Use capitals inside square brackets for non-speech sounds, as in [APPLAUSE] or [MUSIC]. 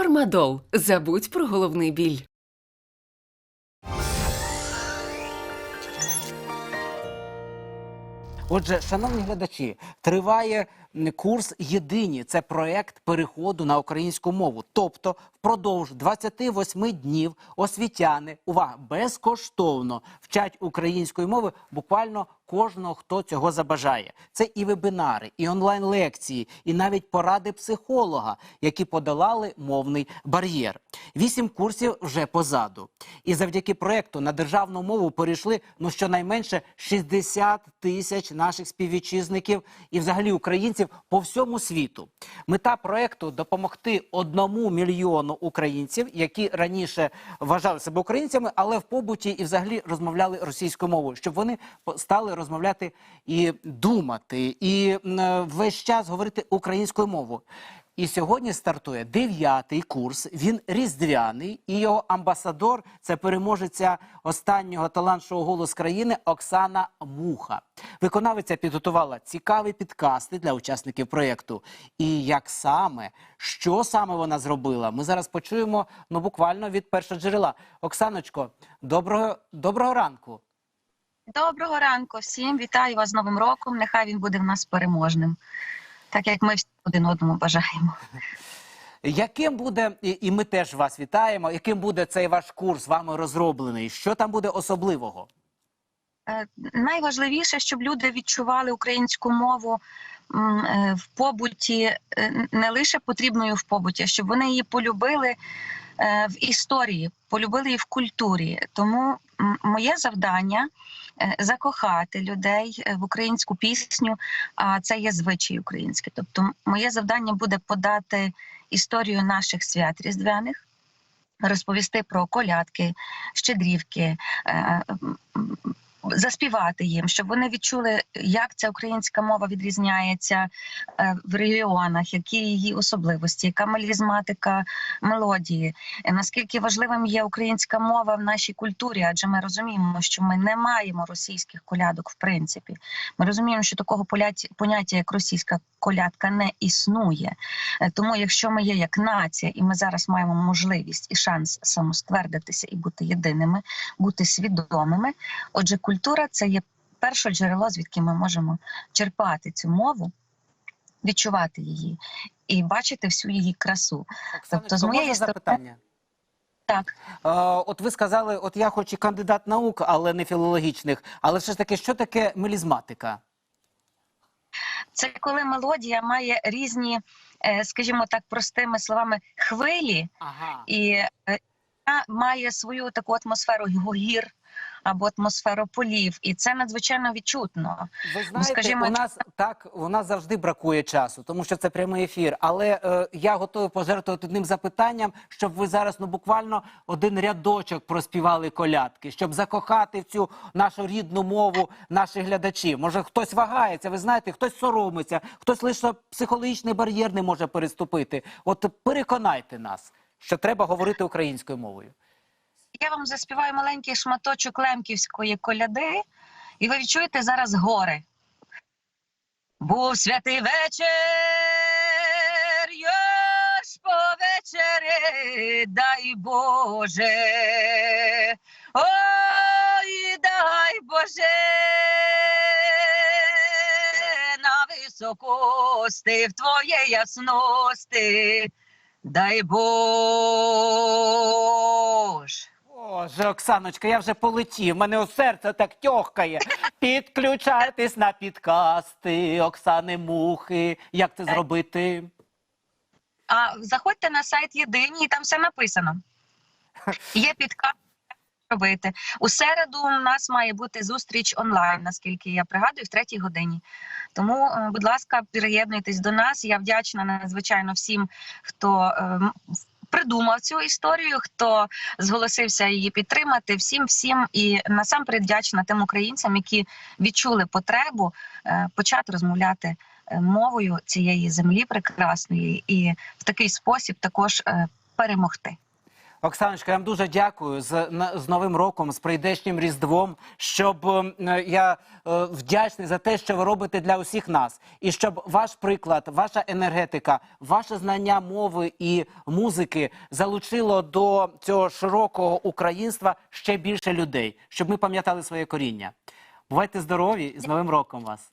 Фармадол. Забудь про головний біль. Отже, шановні глядачі, триває курс єдині. Це проект переходу на українську мову. Тобто, впродовж 28 днів освітяни, увага, безкоштовно вчать української мови буквально кожного, хто цього забажає. Це і вебінари, і онлайн-лекції, і навіть поради психолога, які подолали мовний бар'єр. Вісім курсів вже позаду. І завдяки проекту на державну мову перейшли ну щонайменше 60 тисяч наших співвітчизників і взагалі українців по всьому світу. Мета проекту допомогти одному мільйону українців, які раніше вважали себе українцями, але в побуті і взагалі розмовляли російською мовою, щоб вони стали розмовляти і думати, і е, весь час говорити українською мовою. І сьогодні стартує дев'ятий курс. Він різдвяний, і його амбасадор це переможеця останнього талант-шоу голос країни Оксана Муха. Виконавиця підготувала цікаві підкасти для учасників проєкту. І як саме, що саме вона зробила, ми зараз почуємо ну буквально від першого джерела. Оксаночко, доброго, доброго ранку. Доброго ранку всім. Вітаю вас з Новим роком. Нехай він буде в нас переможним, так як ми всі один одному бажаємо. Яким буде, і ми теж вас вітаємо, яким буде цей ваш курс вами розроблений? Що там буде особливого? Е, Найважливіше, щоб люди відчували українську мову е, в побуті, е, не лише потрібною в побуті, а щоб вони її полюбили в історії, полюбили її в культурі. Тому моє завдання е, закохати людей е, в українську пісню, а це є звичай український. Тобто, моє завдання буде подати історію наших свят різдвяних. Розповісти про колядки, щедрівки, е, заспівати їм, щоб вони відчули, як ця українська мова відрізняється е, в регіонах, які її особливості, яка мелізматика мелодії, е, наскільки важливим є українська мова в нашій культурі, адже ми розуміємо, що ми не маємо російських колядок в принципі. Ми розуміємо, що такого поняття, як російська колядка, не існує. Е, Тому, якщо ми є як нація, і ми зараз маємо можливість і шанс самоствердитися і бути єдиними, бути свідомими. Отже, культура це є перше джерело, звідки ми можемо черпати цю мову, відчувати її і бачити всю її красу. Оксаночко, з моєї сторони- запитання? Так, Е, от ви сказали, от я хоч і кандидат наук, але не філологічних. Але все ж таки, що таке мелізматика? це коли мелодія має різні, е, скажімо так, простими словами, хвилі, Ага. і е, вона має свою таку атмосферу гір або атмосферу полів, і це надзвичайно відчутно. Ви знаєте, скажімо, у нас так у нас завжди бракує часу, тому що це прямий ефір. Але е, я готовий пожертвувати одним запитанням, щоб ви зараз ну буквально один рядочок проспівали колядки, щоб закохати в цю нашу рідну мову наших глядачів. Може, хтось вагається, ви знаєте, хтось соромиться, хтось лише психологічний бар'єр не може переступити. От переконайте нас, що треба говорити українською мовою. Я вам заспіваю маленький шматочок лемківської коляди, і ви відчуєте зараз гори. Був святий вечір, йош по вечері, дай Боже. Ой, дай Боже. На високости в твоєї ясності. Дай Боже. Боже, Оксаночка, я вже полетів. Мене у серце так тьохкає. Підключайтесь на підкасти Оксани Мухи. Як це зробити? А заходьте на сайт єдині, і там все написано. [LAUGHS] Є підказ робити. У середу у нас має бути зустріч онлайн, наскільки я пригадую, в третій годині. Тому, е, будь ласка, приєднуйтесь до нас. Я вдячна надзвичайно всім, хто е, придумав цю історію, хто зголосився її підтримати. Всім, всім і насамперед вдячна тим українцям, які відчули потребу е, почати розмовляти е, мовою цієї землі прекрасної, і в такий спосіб також е, перемогти. Оксаночка, я вам дуже дякую з, з Новим роком, з прийдешнім Різдвом. Щоб ем, е, я е, вдячний за те, що ви робите для усіх нас, і щоб ваш приклад, ваша енергетика, ваше знання мови і музики залучило до цього широкого українства ще більше людей, щоб ми пам'ятали своє коріння. Бувайте здорові і з Новим роком вас!